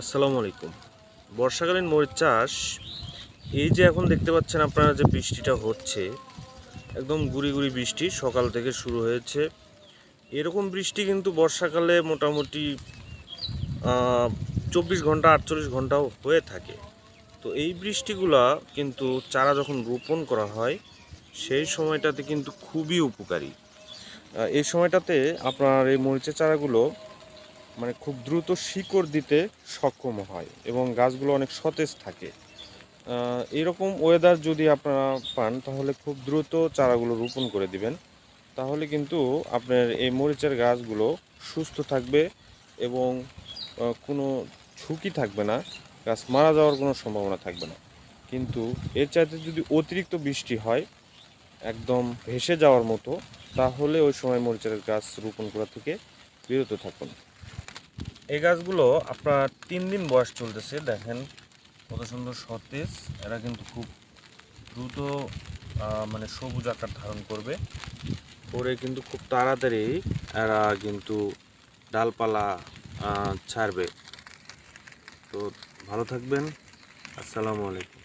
আসসালামু আলাইকুম। বর্ষাকালীন মরিচ চাষ, এই যে এখন দেখতে পাচ্ছেন আপনারা যে বৃষ্টিটা হচ্ছে, একদম গুড়ি গুড়ি বৃষ্টি সকাল থেকে শুরু হয়েছে। এরকম বৃষ্টি কিন্তু বর্ষাকালে মোটামুটি চব্বিশ ঘণ্টা, আটচল্লিশ ঘন্টাও হয়ে থাকে। তো এই বৃষ্টিগুলা কিন্তু চারা যখন রোপণ করা হয়, সেই সময়টাতে কিন্তু খুবই উপকারী। এই সময়টাতে আপনার এই মরিচের চারাগুলো মানে খুব দ্রুত শিকড় দিতে সক্ষম হয় এবং গাছগুলো অনেক সতেজ থাকে। এরকম ওয়েদার যদি আপনারা পান, তাহলে খুব দ্রুত চারাগুলো রোপণ করে দিবেন। তাহলে কিন্তু আপনার এই মরিচের গাছগুলো সুস্থ থাকবে এবং কোনো ঝুঁকি থাকবে না, গাছ মারা যাওয়ার কোনো সম্ভাবনা থাকবে না। কিন্তু এর চাইতে যদি অতিরিক্ত বৃষ্টি হয়, একদম ভেসে যাওয়ার মতো, তাহলে ওই সময় মরিচের গাছ রোপণ করা থেকে বিরত থাকুন। এই গাছগুলো আপনার তিন দিন বয়স চলতেছে, দেখেন কত সুন্দর সতেজ। এরা কিন্তু খুব দ্রুত মানে সবুজ আকার ধারণ করবে। করে কিন্তু খুব তাড়াতাড়ি এরা কিন্তু ডালপালা ছাড়বে। তো ভালো থাকবেন। আসসালামু আলাইকুম।